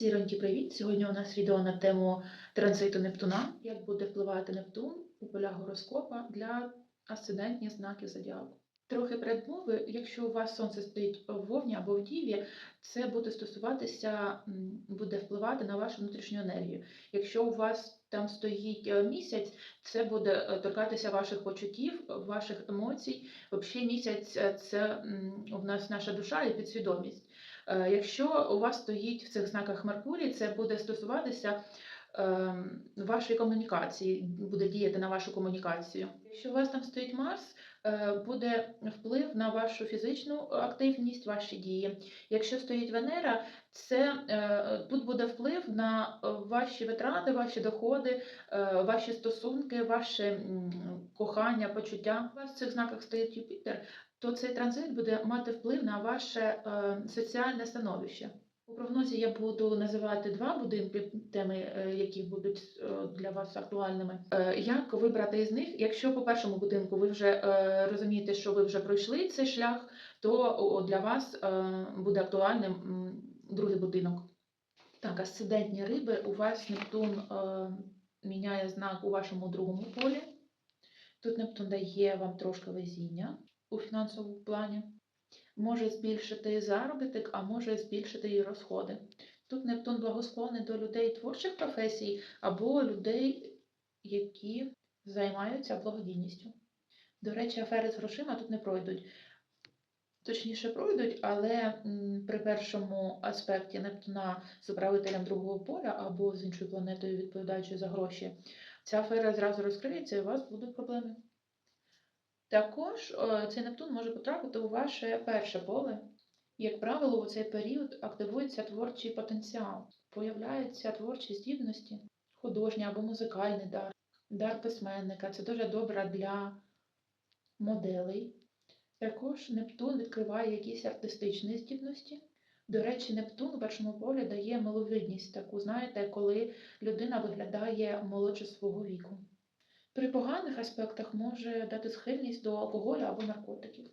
Зіроньки, привіт! Сьогодні у нас відео на тему транзиту Нептуна. Як буде впливати Нептун у полях гороскопа для асцендентних знаків зодіаку. Трохи передмови, якщо у вас сонце стоїть в Вовні або в Діві, це буде стосуватися, буде впливати на вашу внутрішню енергію. Якщо у вас там стоїть е, місяць, це буде е, торкатися ваших почуттів, ваших емоцій. Взагалі місяць е, це у нас наша душа і підсвідомість. Е, Якщо у вас стоїть в цих знаках Меркурій, це буде стосуватися ем, вашої комунікації, буде діяти на вашу комунікацію. Якщо у вас там стоїть Марс, е, буде вплив на вашу фізичну активність, ваші дії. Якщо стоїть Венера, це е, тут буде вплив на ваші витрати, ваші доходи, ваші стосунки, ваше кохання, почуття. У вас в цих знаках стоїть Юпітер, то цей транзит буде мати вплив на ваше е, соціальне становище. У прогнозі я буду називати два будинки, теми, е, які будуть е, для вас актуальними. Як вибрати із них? Якщо по першому будинку ви вже розумієте, що ви вже пройшли цей шлях, то для вас буде актуальним другий будинок. Так, асцендентні риби, у вас Нептун міняє знак у вашому другому полі. Тут Нептун дає вам трошки везіння у фінансовому плані. Може збільшити заробіток, а може збільшити і розходи. Тут Нептун благосклонний до людей творчих професій або людей, які займаються благодійністю. До речі, афери з грошима тут не пройдуть. Точніше, пройдуть, але при першому аспекті Нептуна з управителем другого поля або з іншою планетою, відповідаючою за гроші, ця афера зразу розкриється і у вас будуть проблеми. Також е, цей Нептун може потрапити у ваше перше поле. Як правило, у цей період активується творчий потенціал, появляються творчі здібності, художній або музикальний дар, дар письменника. Це дуже добре для моделей. Також Нептун відкриває якісь артистичні здібності. До речі, Нептун у першому полі дає миловидність, таку, знаєте, коли людина виглядає молодше свого віку. При поганих аспектах може дати схильність до алкоголю або наркотиків.